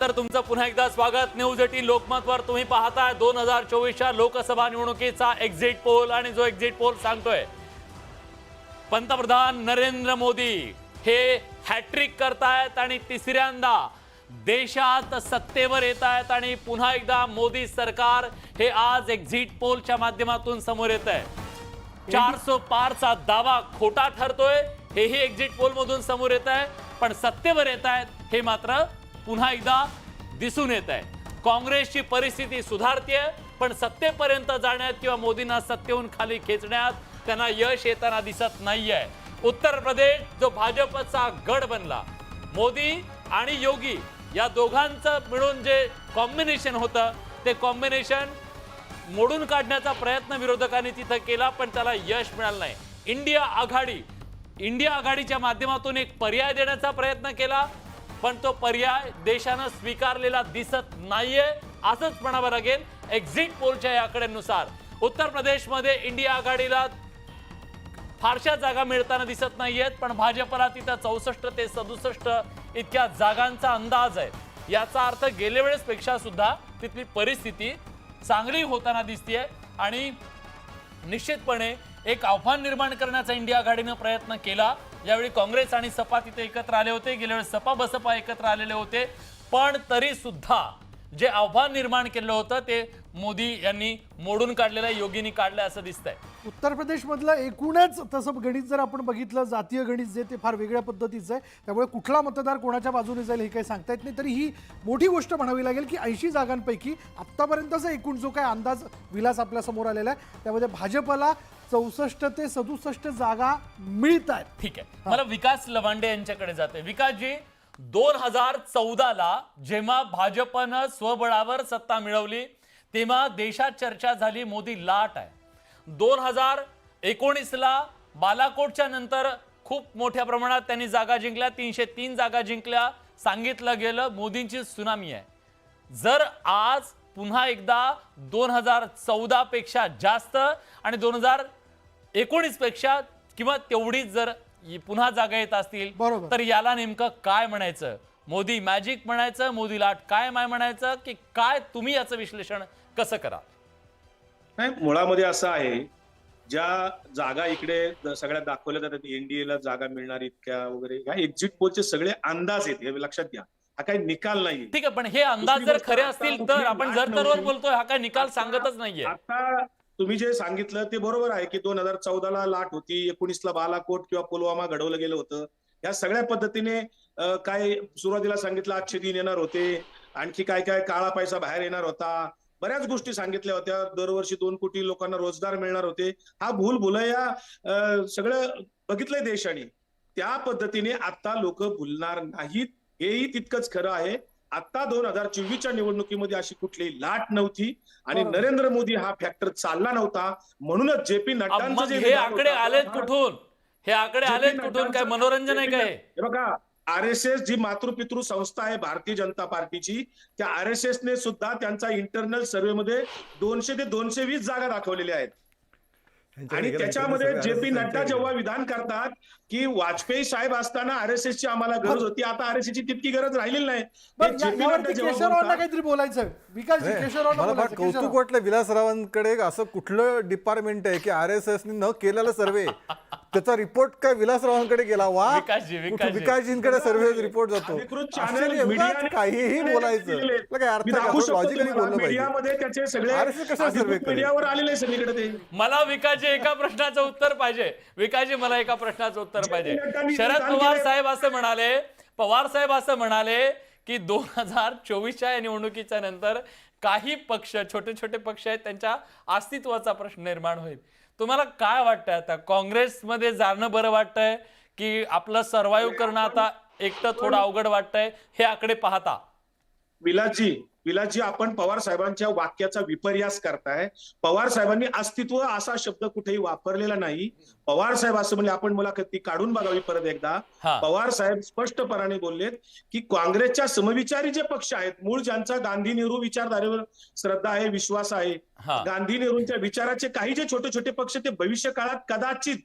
तर तुमचं पुन्हा एकदा स्वागत. न्यूज एटीन लोकमतवर तुम्ही पाहताय. दोन हजार चोवीसच्या लोकसभा निवडणुकीचा एक्झिट पोल आणि जो एक्झिट पोल सांगतोय पंतप्रधान नरेंद्र मोदी हे हॅट्रिक करतायत आणि तिसऱ्यांदा देशात सत्तेवर येत आहेत आणि पुन्हा एकदा मोदी सरकार हे आज एक्झिट पोलच्या माध्यमातून समोर येत आहे चारसो पारचा दावा खोटा ठरतोय हेही एक्झिट पोल मधून समोर येत आहे पण सत्तेवर येत आहेत हे मात्र पुन्हा एकदा दिसून येत आहे. काँग्रेसची परिस्थिती सुधारतीये पण सत्तेपर्यंत जाण्यात किंवा मोदींना सत्तेहून खाली खेचण्यात त्यांना यश येताना दिसत नाहीये. उत्तर प्रदेश जो भाजपचा गड बनला मोदी आणि योगी या दोघांचं मिळून जे कॉम्बिनेशन होतं ते कॉम्बिनेशन मोडून काढण्याचा प्रयत्न विरोधकांनी तिथं केला पण त्याला यश मिळालं नाही. इंडिया आघाडी इंडिया आघाडीच्या माध्यमातून एक पर्याय देण्याचा प्रयत्न केला पण तो पर्याय देशानं स्वीकारलेला दिसत नाहीये असंच म्हणावं लागेल एक्झिट पोलच्या या आकड्यांनुसार. उत्तर प्रदेशमध्ये इंडिया आघाडीला फारशा जागा मिळताना दिसत नाहीयेत पण भाजपला तिथं चौसष्ट ते सदुसष्ट इतक्या जागांचा अंदाज आहे. याचा अर्थ गेल्या वेळेस पेक्षा सुद्धा तिथली परिस्थिती चांगली होताना दिसतीये आणि निश्चितपणे एक आव्हान निर्माण करण्याचा इंडिया आघाडीनं प्रयत्न केला. ज्यावेळी काँग्रेस आणि सपा तिथे एकत्र आले होते गेल्यावेळी सपा बसपा एकत्र आलेले होते. पण तरी सुद्धा जे आव्हान निर्माण केलं होतं ते मोदी यांनी मोडून काढलेलं आहे, योगींनी काढलं असं दिसतंय. उत्तर प्रदेशमधलं एकूणच तसं गणित जर आपण बघितलं जातीय गणित जे ते फार वेगळ्या पद्धतीचं आहे. त्यामुळे कुठला मतदार कोणाच्या बाजूने जाईल हे काही सांगता येत नाही. तरी ही मोठी गोष्ट म्हणावी लागेल की ऐंशी जागांपैकी आत्तापर्यंतचा एकूण जो काय अंदाज विलास आपल्यासमोर आलेला आहे. त्यामध्ये भाजपला चौसष्ट ते सदुसष्ट जागा मिळत आहेत ठीक आहे. मला विकास लवांडे यांच्याकडे जाते. विकासजी दोन हजार चौदाला जेव्हा भाजपनं स्वबळावर सत्ता मिळवली तेव्हा देशात चर्चा झाली मोदी लाट आहे. दोन हजार एकोणीसला बालाकोटच्या नंतर खूप मोठ्या प्रमाणात त्यांनी जागा जिंकल्या तीनशे तीन जागा जिंकल्या. सांगितलं गेलं मोदींची सुनामी आहे. जर आज पुन्हा एकदा दोन हजार चौदा पेक्षा जास्त आणि दोन हजार एकोणीसपेक्षा किंवा तेवढीच जर पुन्हा जागा येत असतील बरोबर. तर याला नेमकं काय म्हणायचं मोदी मॅजिक म्हणायचं मोदी लाट काय माय म्हणायचं की काय तुम्ही याचं विश्लेषण कसं करा नाही मुळामध्ये असं आहे ज्या जागा इकडे सगळ्या दाखवल्या जातात एनडीए ला जागा मिळणार इतक्या वगैरे ह्या एक्झिट पोलचे सगळे अंदाज आहेत हे लक्षात घ्या हा काही निकाल नाही ठीक आहे पण हे अंदाज जर खरे असतील तर आपण जर. बोलतोय हा काय निकाल सांगतच नाहीये आता तुम्ही जे सांगितलं ते बरोबर आहे की दोन हजार चौदाला लाट होती एकोणीसला बालाकोट किंवा पुलवामा घडवलं गेलं होतं. या सगळ्या पद्धतीने काय सुरुवातीला सांगितलं आजचे दिन येणार होते आणखी काय काय काळा पैसा बाहेर येणार होता. बऱ्याच गोष्टी सांगितल्या होत्या. दरवर्षी दोन कोटी लोकांना रोजगार मिळणार होते. हा भूल भुलया सगळं बघितलंय देशाने. त्या पद्धतीने आता लोक भुलणार नाहीत. हेही तितकंच खरं आहे. आता दोन हजार चोवीसच्या निवडणुकीमध्ये अशी कुठलीही लाट नव्हती आणि. नरेंद्र मोदी हा फॅक्टर चालला नव्हता. म्हणूनच जे पी जे हे आकडे होतं, आलेत कुठून? हे आकडे जे पी आलेत कुठून? काय मनोरंजन आहे काय हे? बघा आर एस एस जी मातृपितृ संस्था आहे भारतीय जनता पार्टीची त्या आर एस एस ने सुद्धा त्यांचा इंटरनल सर्व्हे मध्ये दोनशे ते दोनशे वीस जागा दाखवलेल्या आहेत. आणि त्याच्यामध्ये जे पी नड्डा जेव्हा विधान करतात की वाजपेयी साहेब असताना आरएसएस ची आम्हाला गरज होती आता आरएसएस ची तितकी गरज राहिलेली नाही. बोलायचं विकास कौतुक. वाटलं विलासरावांकडे असं कुठलं डिपार्टमेंट आहे की आर एस एस न केलेला सर्वे त्याचा रिपोर्ट काय विलासरावांकडे गेला? वा. विकासजींकडे सर्वे रिपोर्ट जातो. काहीही बोलायचं. काय अर्थ लॉजिकली. बोललं पाहिजे. त्याचे सगळे? मीडियावर आलेले सगळीकडे ते. मला विकासजी एका प्रश्नाचं उत्तर पाहिजे. विकासजी मला एका प्रश्नाचं उत्तर पाहिजे. शरद पवार साहेब असं म्हणाले पवार साहेब असं म्हणाले की दोन हजार चोवीसच्या या निवडणुकीच्या नंतर काही पक्ष छोटे छोटे पक्ष आहेत त्यांच्या अस्तित्वाचा प्रश्न निर्माण होईल. तुम्हाला काय वाटतंय आता? काँग्रेसमध्ये जाणं बरं वाटतंय की आपलं सर्व्हाइव्ह करणं आता एकटं थोडं अवघड वाटतंय? हे आकडे पाहता. विलासजी विलासजी आपण पवार साहेबांच्या वाक्याचा विपर्यास करताय. पवार साहेबांनी अस्तित्व असा शब्द कुठेही वापरलेला नाही. पवार साहेब असं म्हणजे आपण मुलाखत ती काढून बघावी परत एकदा. पवार साहेब स्पष्टपणाने बोललेत की काँग्रेसच्या समविचारी जे पक्ष आहेत मूळ ज्यांचा गांधी नेहरू विचारधारेवर श्रद्धा आहे विश्वास आहे गांधी नेहरूंच्या विचाराचे काही जे छोटे छोटे पक्ष ते भविष्य काळात कदाचित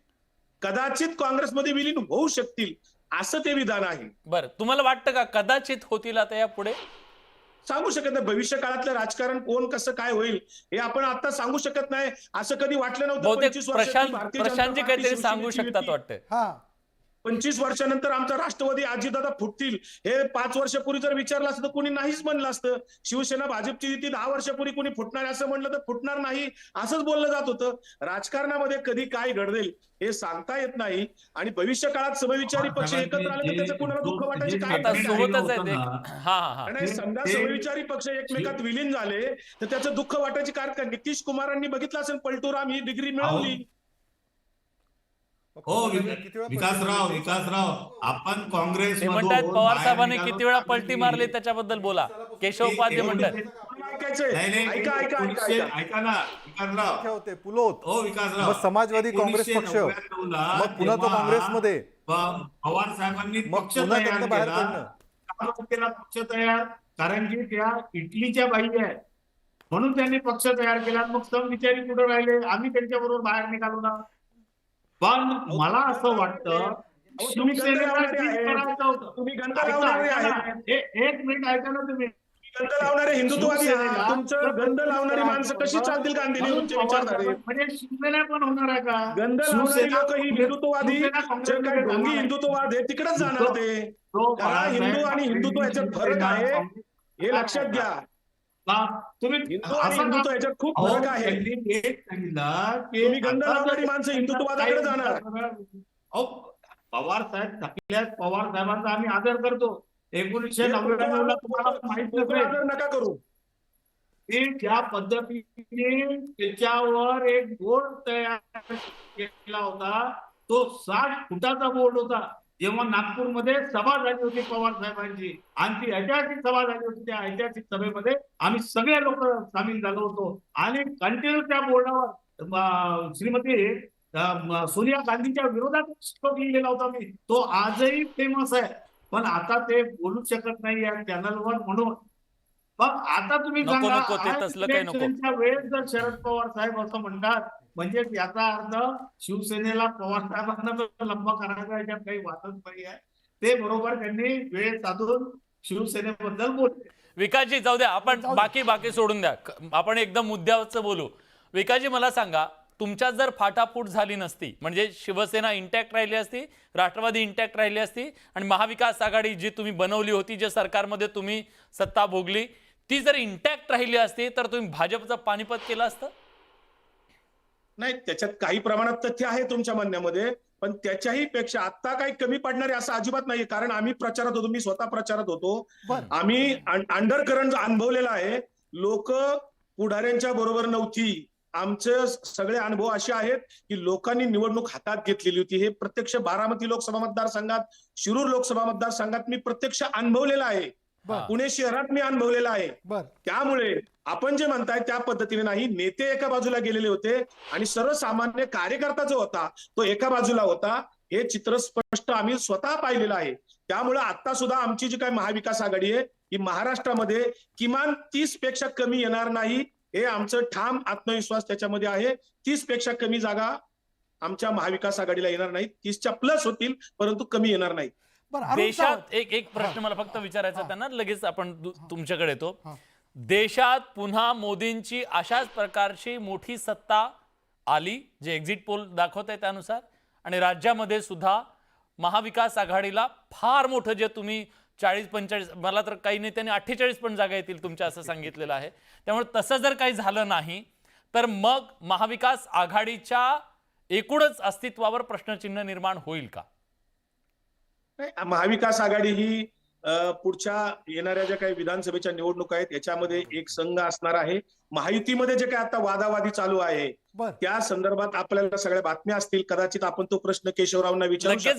कदाचित काँग्रेसमध्ये विलीन होऊ शकतील असं ते विधान आहे. बरं तुम्हाला वाटतं का कदाचित होतील आता या पुढे सांगू शकत नाही भविष्य काळातलं राजकारण कोण कसं काय होईल हे आपण आता सांगू शकत नाही. असं कधी वाटलं नव्हतं बहुतेक 25 वर्षाची प्रशांत प्रशांतजी काहीतरी सांगू शकतात. वाटतं. हा. पंचवीस वर्षानंतर आमचा राष्ट्रवादी अजितदादा फुटतील. हे पाच वर्षापूर्वी जर विचारलं असतं तर कोणी नाहीच म्हणलं असतं. शिवसेना भाजपची युती दहा वर्षापूर्वी कोणी फुटणार असं म्हणलं तर फुटणार नाही असंच बोललं जात होतं. राजकारणामध्ये कधी काय घडेल हे सांगता येत नाही. आणि भविष्य काळात समविचारी पक्ष एकत्र आले तर त्याचं कोणाला दुःख वाटायची? काय समजा समविचारी पक्ष एकमेकात विलीन झाले तर त्याचं दुःख वाटायची कारण नितीश कुमारांनी बघितलं असेल पलटूराम ही डिग्री मिळवली. हो वि- किती वेळा विकासराव विकासराव आपण काँग्रेस ते म्हणतात पवार साहेबांनी किती वेळा पलटी मारली त्याच्याबद्दल बोला. केशव उपाध्ये म्हणतात. ऐकायचंय? नाही नाही ऐका ना विकासराव होते? पुलोत. हो विकासराव समाजवादी काँग्रेस पक्ष. 1999 ला मग पुन्हा तो काँग्रेसमध्ये. पवार साहेबांनी मग पक्ष पुन्हा तयार केला. पक्ष तयार? कारण की त्या इटलीच्या बाई आहेत. म्हणून त्यांनी पक्ष तयार केला मग समविचारी कुठे राहिले? आम्ही त्यांच्या बरोबर बाहेर निघालो ना. पण मला असं वाटतं तुम्ही. तुम्ही गंध लावणारे एक मिनिट ऐका ना तुम्ही. गंध लावणारे हिंदुत्ववादी आहे. शिवसेनेला- तुमचं गंध लावणारी माणसं कशी चालतील गांधी नेहरूंचे विचारधारे म्हणजे शिवसेना पण होणार आहे का? गंध लावणारी लोक ही हिंदुत्ववादी शिवसेना जे काही ढोंगी. हिंदुत्ववाद आहे तिकडेच जाणार ते हिंदू आणि हिंदुत्व याच्यात फरक आहे. हे लक्षात घ्या. हिंदुत्व याच्यात खूप फरक आहे. तुम्ही गंध लावणारी माणसं जाणार. पवार साहेब थकल्यास पवार साहेबांचा आम्ही आदर करतो. एकोणीसशे नव्याण्णव ला तुम्हाला माहीत नका करू? की ज्या पद्धतीने त्याच्यावर एक बोर्ड तयार केला होता. तो साठ फुटाचा बोर्ड होता. जेव्हा नागपूरमध्ये सभा झाली होती पवार साहेबांची आणि ती ऐतिहासिक सभा झाली होती त्या ऐतिहासिक सभेमध्ये आम्ही सगळे लोक सामील झालो होतो. आणि कंटिन्यू त्या बोर्डावर श्रीमती सोनिया गांधीच्या विरोधात श्लोक लिहिलेला होता मी. तो आजही फेमस आहे. पण आता ते बोलू शकत नाही या चॅनलवर म्हणून. मग आता तुम्ही सांगा वेळेस जर शरद पवार साहेब असं म्हणतात म्हणजे याचा अर्थ शिवसेनेला पवार साहेबांना जर लंबा करायचा याच्यात काही वादच नाही आहे. ते बरोबर त्यांनी वेळ साधून शिवसेनेबद्दल बोलले. विकासजी जाऊ द्या. आपण. बाकी बाकी सोडून द्या. आपण एकदम मुद्द्यावरच बोलू. विकासजी मला सांगा तुमच्यात जर फाटाफूट झाली नसती म्हणजे शिवसेना इंटॅक्ट राहिली असती राष्ट्रवादी इंटॅक्ट राहिली असती आणि महाविकास आघाडी जी तुम्ही बनवली होती जे सरकारमध्ये तुम्ही सत्ता भोगली ती जर इंटॅक्ट राहिली असती तर तुम्ही भाजपचं पानिपत केलं असतं? नाही त्याच्यात काही प्रमाणात तथ्य आहे तुमच्या म्हणण्यामध्ये पण त्याच्याही पेक्षा आता काही कमी पडणारे असं अजिबात नाहीये. कारण आम्ही प्रचारात होतो मी स्वतः प्रचारात होतो. आम्ही अंडर करंट अनुभवलेला आहे लोक पुढाऱ्यांच्या बरोबर नव्हती. आमचे सगळे अनुभव असे आहेत की लोकांनी निवडणूक हातात घेतलेली होती. हे प्रत्यक्ष बारामती लोकसभा मतदारसंघात शिरूर लोकसभा मतदारसंघात मी प्रत्यक्ष अनुभवलेलं आहे. पुणे शहरात मी अनुभवलेलं आहे. त्यामुळे आपण जे म्हणताय त्या पद्धतीने नाही नेते एका बाजूला गेलेले होते आणि सर्वसामान्य कार्यकर्ता जो होता तो एका बाजूला होता. हे चित्र स्पष्ट आम्ही स्वतः पाहिलेलं आहे. त्यामुळे आता सुद्धा आमची जी काय महाविकास आघाडी आहे ही महाराष्ट्रामध्ये किमान तीसपेक्षा कमी येणार नाही हे आमचं ठाम आत्मविश्वास त्याच्यामध्ये आहे. तीसपेक्षा कमी जागा आमच्या महाविकास आघाडीला येणार नाहीत. तीसच्या प्लस होतील परंतु कमी येणार अरुण देशात एक एक प्रश्न मला फक्त विचारायचा. त्यांना लगेच आपण तुमच्याकडे येतो. देशात पुन्हा मोदींची अशाच प्रकारची मोठी सत्ता आली जे एक्झिट पोल दाखवत आहे त्यानुसार. आणि राज्यामध्ये सुद्धा महाविकास आघाडीला फार मोठं जे तुम्ही चाळीस पंचेचाळीस मला तर काही नेत्यांनी अठ्ठेचाळीस पण जागा येतील तुमच्या असं सांगितलेलं आहे. त्यामुळे तसं जर काही झालं नाही तर मग महाविकास आघाडीच्या एकूणच अस्तित्वावर प्रश्नचिन्ह निर्माण होईल का? महाविकास आघाडी ही पुढच्या येणाऱ्या ज्या काही विधानसभेच्या निवडणुका आहेत याच्यामध्ये एक संघ असणार आहे. महायुतीमध्ये जे काही आता वादावादी चालू आहे त्या संदर्भात आपल्याला सगळ्या बातम्या असतील. कदाचित आपण तो प्रश्न केशवरावांना विचारू शकता.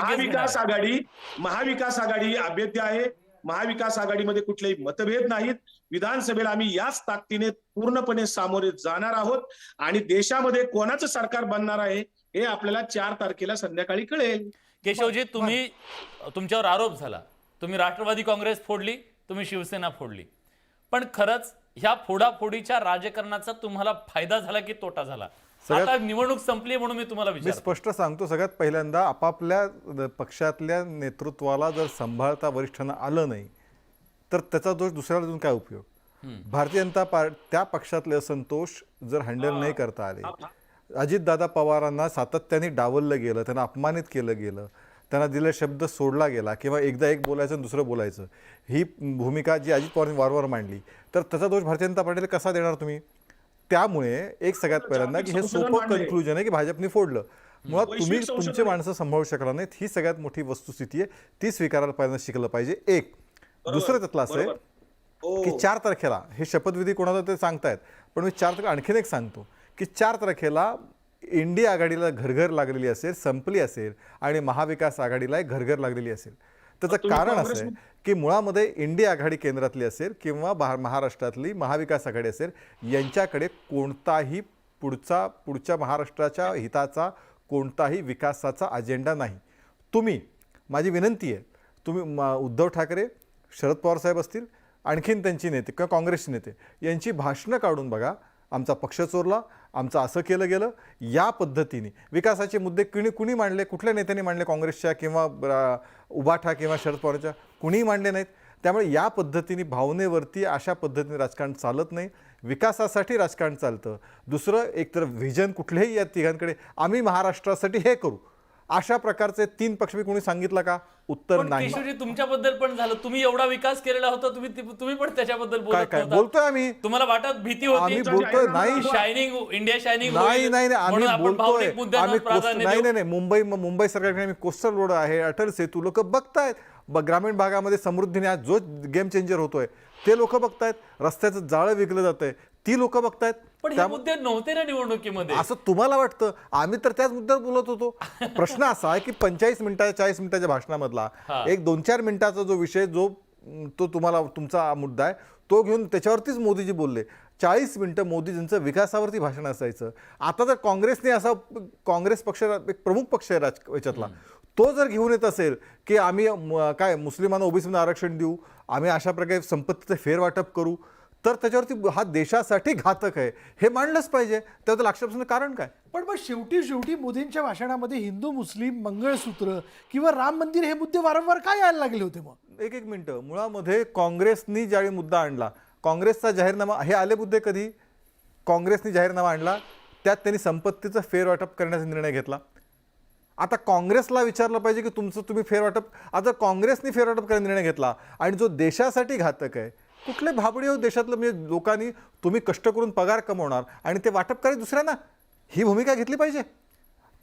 महाविकास. आघाडी महाविकास आघाडी अभेद्य आहे. महाविकास आघाडीमध्ये कुठलेही मतभेद नाहीत. विधानसभेला आम्ही याच ताकदीने पूर्णपणे सामोरे जाणार आहोत. आणि देशामध्ये कोणाचं सरकार बनणार आहे हे आपल्याला चार तारखेला संध्याकाळी कळेल. केशवजी तुम्ही तुमच्यावर आरोप झाला. तुम्ही राष्ट्रवादी काँग्रेस फोडली तुम्ही शिवसेना फोडली. पण खरंच ह्या फोडाफोडीच्या राजकारणाचा तुम्हाला फायदा झाला की तोटा झाला? सगळ्यात- आता निवडणूक संपली म्हणून मी तुम्हाला मी स्पष्ट सांगतो सगळ्यात पहिल्यांदा आपापल्या पक्षातल्या नेतृत्वाला जर सांभाळता वरिष्ठांना आलं नाही तर त्याचा दोष दुसऱ्याला देऊन काय उपयोग? भारतीय जनता पार्टी त्या पक्षातले असंतोष जर हँडल नाही करता आले अजितदादा पवारांना सातत्याने डावललं गेलं त्यांना अपमानित केलं गेलं त्यांना दिलेला शब्द सोडला गेला किंवा एकदा एक बोलायचं आणि दुसरं बोलायचं ही भूमिका जी अजित पवारांनी वारंवार मांडली तर त्याचा दोष भारतीय जनता पार्टीला कसा देणार तुम्ही त्यामुळे एक सगळ्यात पहिल्यांदा की हे सोपं. कन्क्लुजन आहे की भाजपने फोडलं मुळात तुम्ही तुमचे. माणसं सांभाळू शकला नाहीत ही सगळ्यात मोठी वस्तुस्थिती आहे ती स्वीकारायला पहिल्यांदा शिकलं पाहिजे एक दुसरं त्यातलं असं आहे बरोबर. हो. की चार तारखेला हे शपथविधी कोणाचा ते सांगतायत पण मी चार तारखेला आणखीन एक सांगतो की चार तारखेला इंडिया आघाडीला घरघर लागलेली असेल संपली असेल आणि महाविकास आघाडीला घरघर लागलेली असेल. त्याचं कारण असं आहे की मुळामध्ये इंडिया आघाडी केंद्रातली असेल किंवा महाराष्ट्रातली महाविकास आघाडी असेल यांच्याकडे कोणताही पुढचा पुढच्या महाराष्ट्राच्या हिताचा कोणताही विकासाचा अजेंडा नाही. तुम्ही माझी विनंती आहे तुम्ही म- उद्धव ठाकरे शरद पवार साहेब असतील आणखीन त्यांची नेते किंवा काँग्रेसचे नेते यांची भाषणं काढून बघा आमचा पक्ष चोरला आमचं असं केलं गेलं या पद्धतीने. विकासाचे मुद्दे कुणी कुणी मांडले कुठल्या नेत्यांनी मांडले काँग्रेसच्या किंवा अ, उबाठा किंवा शरद पवारच्या कुणीही मांडले नाहीत. त्यामुळे या पद्धतीने भावनेवरती अशा पद्धतीने राजकारण चालत नाही. विकासासाठी राजकारण चालतं. दुसरं एकतर व्हिजन कुठलेही या तिघांकडे आम्ही महाराष्ट्रासाठी हे करू. अशा प्रकारचे तीन पक्ष मी कोणी सांगितलं का? उत्तर पण नाही. केशवजी तुमच्याबद्दल पण झालं. तुम्ही एवढा विकास केलेला होता तुम्ही तुम्ही पण त्याच्याबद्दल काय बोलत काय नव्हता. बोलतोय आम्ही? तुम्हाला वाटत भीती आम्ही होती बोलतोय नाही. शायनिंग इंडिया शायनिंग नाही नाही नाही. आम्ही बोलतोय. आम्ही नाही. नाही नाही. मुंबई मुंबई सरकारकडे आम्ही कोस्टल रोड आहे. अटल सेतू लोक बघतायत. ब- ग्रामीण भागामध्ये समृद्धीने आज जो गेम चेंजर होतोय ते लोक बघतायत. रस्त्याचं जाळं विकलं जातंय. ती लोक बघतायत. पण हे त्यामुळे- मुद्दे नव्हते ना निवडणुकीमध्ये. असं तुम्हाला वाटतं? आम्ही तर त्याच मुद्द्यावर बोलत होतो. प्रश्न असा आहे की पंचेचाळीस मिनिटाच्या चाळीस मिनिटाच्या भाषणामधला. एक दोन चार मिनिटाचा जो विषय जो तो तुम्हाला तुमचा मुद्दा आहे तो घेऊन त्याच्यावरतीच मोदीजी बोलले. चाळीस मिनिटं मोदीजींचं विकासावरती भाषण असायचं. आता जर काँग्रेसने असा काँग्रेस पक्ष एक प्रमुख पक्ष आहे राज याच्यातला तो जर घेऊन येत असेल की आम्ही काय मुस्लिमांना ओबीसीना आरक्षण देऊ आम्ही अशा प्रकारे संपत्तीचं फेरवाटप करू तर त्याच्यावरती हा देशासाठी घातक आहे. हे मांडलंच पाहिजे. त्याबद्दल आक्षेपाचं कारण काय? पण मग शेवटी शेवटी मोदींच्या भाषणामध्ये हिंदू मुस्लिम मंगळसूत्र किंवा राम मंदिर हे मुद्दे वारंवार काय यायला लागले होते मग? एक एक मिनटं. मुळामध्ये काँग्रेसनी ज्यावेळी मुद्दा आणला काँग्रेसचा जाहीरनामा हे आले मुद्दे कधी? काँग्रेसनी जाहीरनामा आणला त्यात त्यांनी संपत्तीचं फेरवाटप करण्याचा निर्णय घेतला. आता काँग्रेसला विचारलं पाहिजे की तुमचं तुम्ही फेरवाटप आता काँग्रेसनी फेरवाटप करायचा निर्णय घेतला आणि जो देशासाठी घातक आहे कुठले भाबडी हो देशातलं? म्हणजे लोकांनी तुम्ही कष्ट करून पगार कमवणार आणि ते वाटप करायचं दुसऱ्यांना. ही भूमिका घेतली पाहिजे.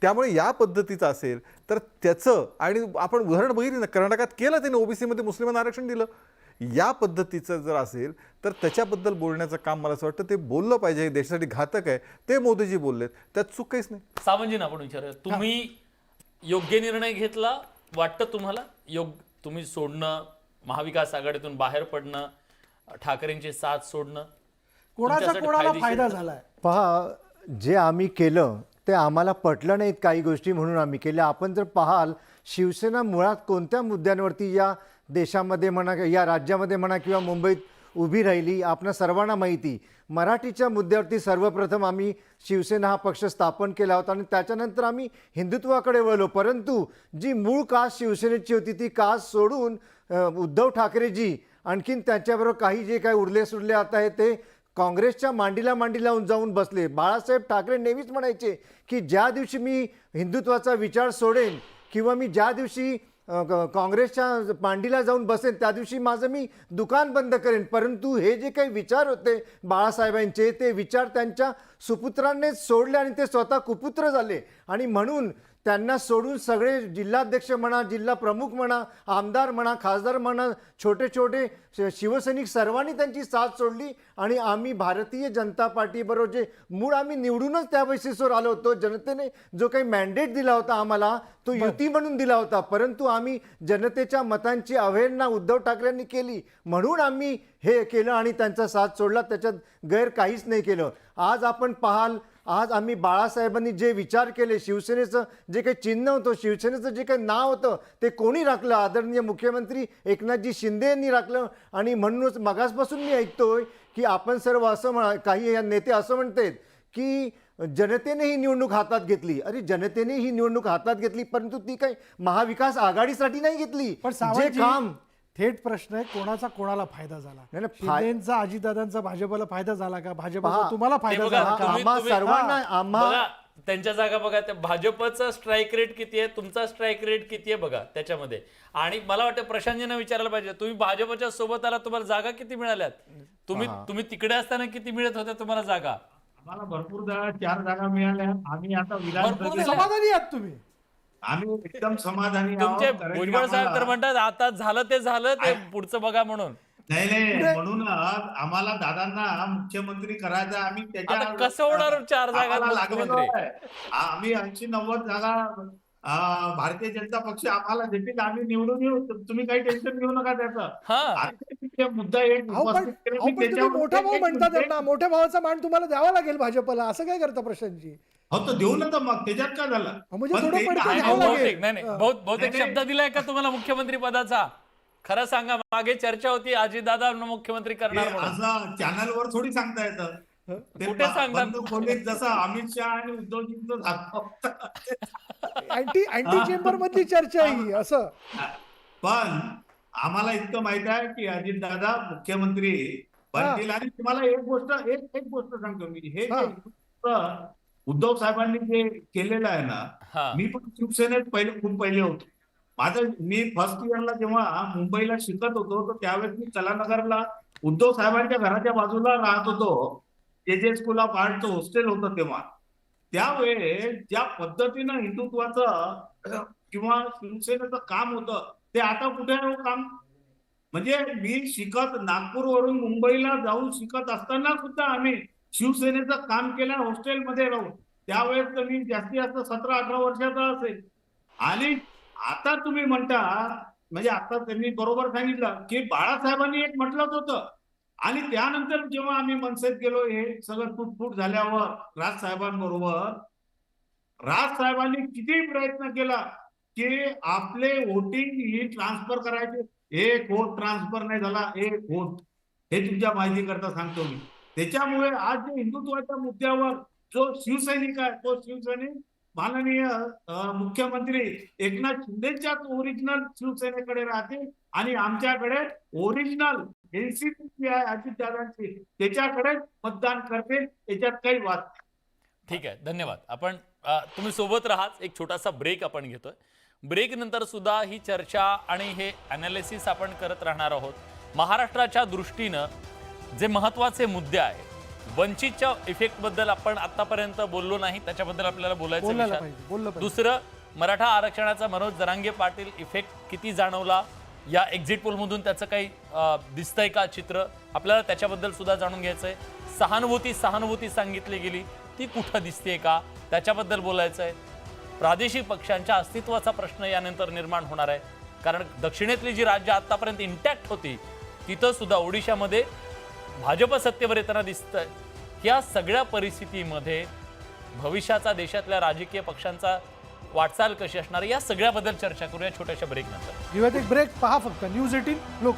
त्यामुळे या पद्धतीचं असेल तर त्याचं आणि आपण उदाहरण बघितलं ना कर्नाटकात केलं त्यांनी ओबीसीमध्ये मुस्लिमांना आरक्षण दिलं. या पद्धतीचं जर असेल तर त्याच्याबद्दल बोलण्याचं काम मला असं वाटतं ते बोललं पाहिजे. हे देशासाठी घातक आहे. ते मोदीजी बोललेत. त्यात चूक काहीच नाही. सावंतजींना आपण विचारूया. तुम्ही योग्य निर्णय घेतला वाटतं तुम्हाला? योग तुम्ही सोडणं महाविकास आघाडीतून बाहेर पडणं ठाकरेंची साथ सोडणं? कोणाचा तुमच्यासाठी कोणाला फायदेशीर फायदा? झालाय? पहा जे आम्ही केलं ते आम्हाला पटलं नाहीत काही गोष्टी म्हणून आम्ही केल्या. आपण जर पाहाल शिवसेना मुळात कोणत्या मुद्द्यांवरती या देशामध्ये म्हणा या राज्यामध्ये म्हणा किंवा मुंबईत उभी राहिली आपणा सर्वांना माहिती. मराठीच्या मुद्द्यावरती सर्वप्रथम आम्ही शिवसेना हा पक्ष स्थापन केला होता आणि त्याच्यानंतर आम्ही हिंदुत्वाकडे वळलो. परंतु जी मूळ कास शिवसेनेची होती ती कास सोडून अ, उद्धव ठाकरेजी आणखीन त्यांच्याबरोबर काही जे काही उरले सुरले आता आहे ते काँग्रेसच्या मांडीला मांडी लावून जाऊन बसले. बाळासाहेब ठाकरे नेहमीच म्हणायचे की ज्या दिवशी मी हिंदुत्वाचा विचार सोडेन किंवा मी ज्या दिवशी काँग्रेसच्या मांडीला जाऊन बसेन त्या दिवशी माझं मी दुकान बंद करेन. परंतु हे जे काही विचार होते बाळासाहेबांचे ते विचार त्यांच्या सुपुत्रांनीच सोडले आणि ते स्वतः कुपुत्र झाले. आणि म्हणून त्यांना सोडून सगळे जिल्हाध्यक्ष म्हणा जिल्हा प्रमुख म्हणा आमदार म्हणा खासदार म्हणा छोटे छोटे श- शिवसैनिक सर्वांनी त्यांची साथ सोडली आणि आम्ही भारतीय जनता पार्टीबरोबर जे मूळ आम्ही निवडूनच त्या बेसिसवर आलो होतो. जनतेने जो काही मॅन्डेट दिला होता आम्हाला तो युती म्हणून दिला होता. परंतु आम्ही जनतेच्या मतांची अवहेलना उद्धव ठाकरेंनी केली. म्हणून आम्ही हे केलं आणि त्यांचा साथ सोडला. त्याच्यात गैर काहीच नाही केलं. आज आपण पाहाल आज आम्ही बाळासाहेबांनी जे विचार केले शिवसेनेचं जे काही चिन्ह होतं शिवसेनेचं जे काही नाव होतं ते कोणी राखलं? आदरणीय मुख्यमंत्री एकनाथजी शिंदे यांनी राखलं. आणि म्हणूनच मगासपासून मी ऐकतोय की आपण सर्व असं म्हणा काही या नेते असं म्हणतात की जनतेने ही निवडणूक हातात घेतली. अरे जनतेने ही निवडणूक हातात घेतली परंतु ती काही महाविकास आघाडीसाठी नाही घेतली. पण जे काम थेट प्रश्न आहे कोणाचा कोणाला फायदा झाला? नाही, नाही, फाय- शिंदेचा अजितदादांचा भाजपला फायदा झाला का? भाजपचा पहा, तुम्हाला ते फायदा बघा, झाला का? तुम्ही- आम्हा तुम्ही- सर्वांना. आम्हा बघा त्यांच्या जागा बघा त्या भाजपचा स्ट्राईक रेट किती आहे तुमचा स्ट्राईक रेट किती आहे बघा त्याच्यामध्ये. आणि मला वाटतं प्रशांतजींना विचारायला पाहिजे तुम्ही भाजपच्या सोबत आला तुम्हाला जागा किती मिळाल्यात? तुम्ही तुम्ही तिकडे असताना किती मिळत होत्या तुम्हाला जागा? आम्हाला भरपूर जागा चार जागा मिळाल्या आम्ही आता विधान भरपूर समाधानी आहात तुम्ही. आम्ही एकदम समाधानी आहोत, तुमचे भुजबळ साहेब तर म्हणतात आता झालं ते झालं ते पुढचं बघा म्हणून नाही नाही म्हणून आम्हाला दादांना मुख्यमंत्री करायचा आम्ही त्याच्या कसं होणार चार जागा. आम्ही ऐंशी नव्वद जागा भारतीय जनता पक्ष आम्हाला देतील आम्ही निवडून येऊ. तुम्ही काही टेन्शन घेऊ नका त्याचं. हा. मुद्दा एक मोठा भाऊ एक म्हणतात मुद्दे- ना मोठ्या भावाचा मान तुम्हाला द्यावा लागेल भाजपला. असं काय करता प्रशांतजी? हो देऊ ना तर मग. त्याच्यात काय झालं? म्हणजे नाही. बहुतेक नाही शब्द दिलाय का तुम्हाला मुख्यमंत्री पदाचा? खरं सांगा मागे चर्चा होती. अजितदादा मुख्यमंत्री हे करणार म्हणून असं चॅनलवर थोडी सांगता येतं. कुठे खोलीत जसं अमित शहा आणि उद्धवजींचं झालं अँटी अँटी चेंबर मधली चर्चा आहे ही असं. पण आम्हाला इतकं माहीत आहे की अजितदादा मुख्यमंत्री बनतील. आणि तुम्हाला एक गोष्ट एक एक गोष्ट सांगतो मी. हे उद्धव साहेबांनी जे केलेलं आहे ना मी पण शिवसेनेत पहिले खूप पहिले होतो. माझं मी फर्स्ट इयरला जेव्हा मुंबईला शिकत होतो तर त्यावेळेस मी कलानगरला उद्धव साहेबांच्या घराच्या बाजूला राहत होतो. जे जे स्कूल ऑफ आर्टचं हॉस्टेल होतं तेव्हा. त्यावेळेस ज्या पद्धतीनं हिंदुत्वाचं किंवा शिवसेनेचं काम होतं ते आता कुठे आहे हो काम? म्हणजे मी शिकत नागपूरवरून मुंबईला जाऊन शिकत असताना सुद्धा आम्ही शिवसेनेचं काम केलं हॉस्टेलमध्ये राहून. त्यावेळेस तर मी जास्तीत जास्त सतरा अठरा वर्षाचा असेल. आणि आता तुम्ही म्हणता म्हणजे आता त्यांनी बरोबर सांगितलं की बाळासाहेबांनी एक म्हटलंच होतं आणि त्यानंतर जेव्हा आम्ही मनसेत गेलो हे सगळं तुटफूट झाल्यावर राज साहेबांबरोबर राज साहेबांनी किती प्रयत्न केला की आपले वोटिंग ही ट्रान्सफर करायचे. एक वोट ट्रान्सफर नाही झाला एक वोट हे तुमच्या माहिती करता सांगतो मी. त्याच्यामुळे आज जे हिंदुत्वाच्या मुद्द्यावर जो शिवसैनिक आहे तो शिवसैनिक माननीय मुख्यमंत्री एकनाथ शिंदेच्याच ओरिजिनल शिवसेनेकडे राहते आणि आमच्याकडे ओरिजिनल एनसीपी जी आहे अजितदादांची त्याच्याकडे मतदान करते याच्यात काही वाद नाही. ठीक आहे धन्यवाद. आपण तुम्ही सोबत राहाच. एक छोटासा ब्रेक आपण घेतोय. ब्रेक नंतर सुद्धा ही चर्चा आणि हे अनालिसिस आपण करत राहणार आहोत. महाराष्ट्राच्या दृष्टीनं जे महत्त्वाचे मुद्दे आहेत वंचितच्या इफेक्टबद्दल आपण आतापर्यंत बोललो नाही. त्याच्याबद्दल आपल्याला बोलायचं दुसरं मराठा आरक्षणाचा मनोज जरांगे पाटील इफेक्ट किती जाणवला? या एक्झिट पोलमधून त्याचं काही दिसतंय का चित्र? आपल्याला त्याच्याबद्दल सुद्धा जाणून आहे सहानुभूती सहानुभूती सांगितली गेली. ती कुठं दिसते का? त्याच्याबद्दल बोलायचं आहे प्रादेशिक पक्षांच्या अस्तित्वाचा प्रश्न यानंतर निर्माण होणार आहे. कारण दक्षिणेतली जी राज्य आत्तापर्यंत इंटॅक्ट होती तिथं सुद्धा ओडिशामध्ये भाजप सत्तेवर येताना दिसतंय. या सगळ्या परिस्थितीमध्ये भविष्याचा देशातल्या राजकीय पक्षांचा वाटचाल कशी असणार या सगळ्याबद्दल चर्चा करूया छोट्याशा ब्रेक नंतर. घेऊयात एक ब्रेक पहा फक्त न्यूज एटीन लोक